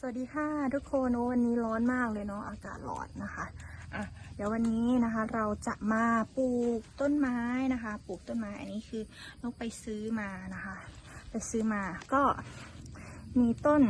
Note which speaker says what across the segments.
Speaker 1: สวัสดีค่ะทุกคนวันนี้ร้อนมากเลยเนาะอากาศร้อนนะคะอะเดี๋ยววันนี้นะคะเราจะมาปลูกต้นไม้นะคะ ปลูกต้นไม้อันนี้คือนกไปซื้อมานะคะ ไปซื้อมาก็มีต้น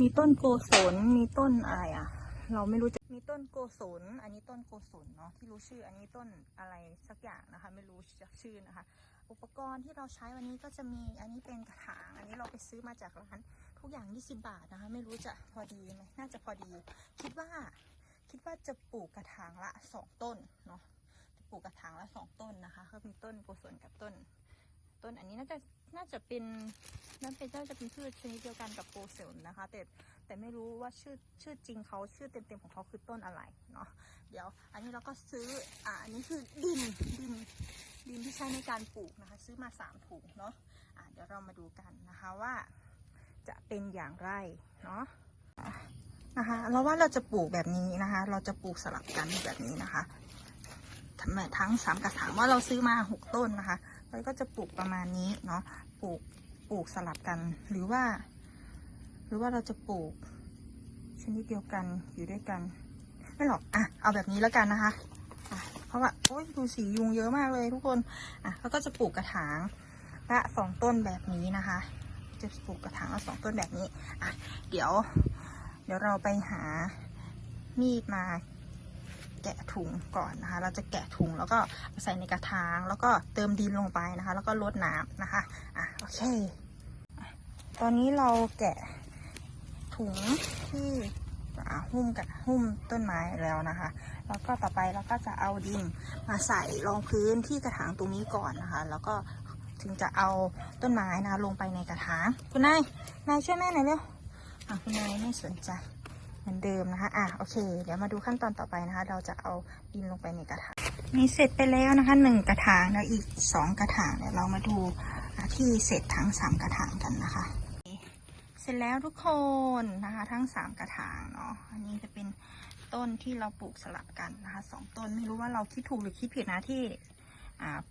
Speaker 1: มีต้นโกศลมีต้นอะไรอะเราไม่รู้จะมีต้นโกศลอันนี้ต้นโกศลเนาะที่รู้ชื่อ อันนี้ต้นอะไรสักอย่างนะคะ ไม่รู้จักชื่อนะคะ อุปกรณ์ที่เราใช้วันนี้ก็จะมีอันนี้เป็นกระถาง อันนี้เราไปซื้อมาจากร้าน ทุกอย่าง 20 บาทนะคะ ไม่รู้จะพอดีไหมน่าจะพอดี คิดว่าคิดว่าจะปลูกกระถางละสองต้นเนาะจะปลูกกระถางละสองต้นนะคะ ก็มีต้นโกศลกับต้น ต้นอันนี้น่าจะน่าจะเป็นน่าเป็นน่าจะเป็นพืชชนิดเดียวกันกับโกศลนะคะ แต่แต่ไม่รู้ว่าชื่อชื่อจริงเขาชื่อเต็มๆของเขาคือต้นอะไรเนาะเดี๋ยว อันนี้เราก็ซื้ออ่าอันนี้คือดินดินดินที่ใช้ในการปลูกนะคะ ซื้อมาสามถุงเนาะะเดี๋ยวเรามาดูกันนะคะว่า จะเป็นอย่างไรเนาะนะคะเราว่าเราจะปลูกแบบนี้นะคะ เราจะปลูกสลับกันแบบนี้นะคะทำไมทั้งสามกระถางว่าเราซื้อมาหกต้นนะคะเราก็จะปลูกประมาณนี้เนาะปลูกปลูกสลับกันหรือว่า หรือว่าเราจะปลูกชนิดเดียวกันอยู่ด้วยกัน ไม่หรอกอะเอาแบบนี้แล้วกันนะคะะเพราะว่าโอ้ยดูสียุงเยอะมากเลยทุกคนอะแล้วก็จะปลูกกระถางละสองต้นแบบนี้นะคะ จะปลูกกระถางละสองต้นแบบนี้ อะ เดี๋ยว เดี๋ยวเราไปหามีดมาแกะถุงก่อนนะคะ เราจะแกะถุงแล้วก็ใส่ในกระถาง แล้วก็เติมดินลงไปนะคะ แล้วก็รดน้ำนะคะ อะ โอเค ตอนนี้เราแกะถุงที่อหุ้มกับหุ้มต้นไม้แล้วนะคะ แล้วก็ต่อไปเราก็จะเอาดินมาใส่รองพื้นที่กระถางตรงนี้ก่อนนะคะ แล้วก็ ถึงจะเอาต้นไม้นะลงไปในกระถางคุณนายนายช่วยแม่หน่อยเร็วอะคุณนายไม่สนใจเหมือนเดิมนะคะอะโอเค เดี๋ยวมาดูขั้นตอนต่อไปนะคะ เราจะเอาดินลงไปในกระถางมีเสร็จไปแล้วนะคะหนึ่งกระถางแล้วอีกสองกระถางเดี๋ยวเรามาดูที่เสร็จทั้งสามกระถางกันนะคะเสร็จแล้วทุกคนนะคะทั้งสามกระถางเนาะอันนี้จะเป็นต้นที่เราปลูกสลับกันนะคะสองต้นไม่รู้ว่าเราคิดถูกหรือคิดผิดนะที่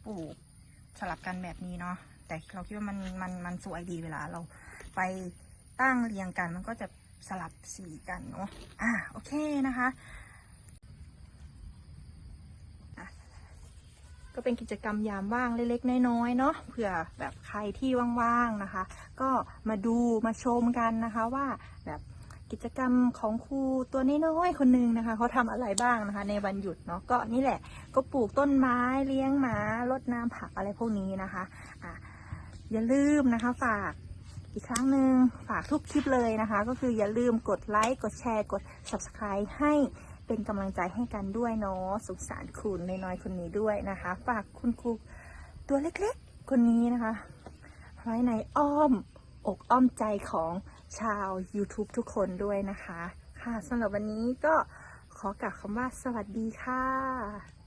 Speaker 1: ปลูก สลับกันแบบนี้เนาะแต่เราคิดว่ามันมันมันสวยดีเวลาเราไปตั้งเรียงกันมันก็จะสลับสีกันเนาะอ่าโอเคนะคะก็เป็นกิจกรรมยามว่างเล็กๆ น้อยๆ เนาะเผื่อแบบใครที่ว่างๆ นะคะ ก็มาดูมาชมกันนะคะว่าแบบ กิจกรรมของครูตัวน้อยๆคนหนึงนะคะเขาทำอะไรบ้างนะคะ ในวันหยุดเนาะก็นี่แหละ ก็ปลูกต้นไม้เลี้ยงหมารดน้ำผักอะไรพวกนี้นะคะอะอย่าลืมนะคะฝากอีกครั้งหนึ่งฝากทุกคลิปเลยนะคะ ก็คืออย่าลืมกดไลค์กดแชร์กด subscribe ให้เป็นกำลังใจให้กันด้วยเนาะสงสารคุณน้อยๆคนนี้ด้วยนะคะ ฝากคุณครูตัวเล็กๆ คนนี้นะคะ ไว้ในอ้อมอกอ้อมใจของ ชาว YouTube ทุกคนด้วยนะคะ ค่ะสำหรับวันนี้ก็ขอกล่าวคำว่าสวัสดีค่ะ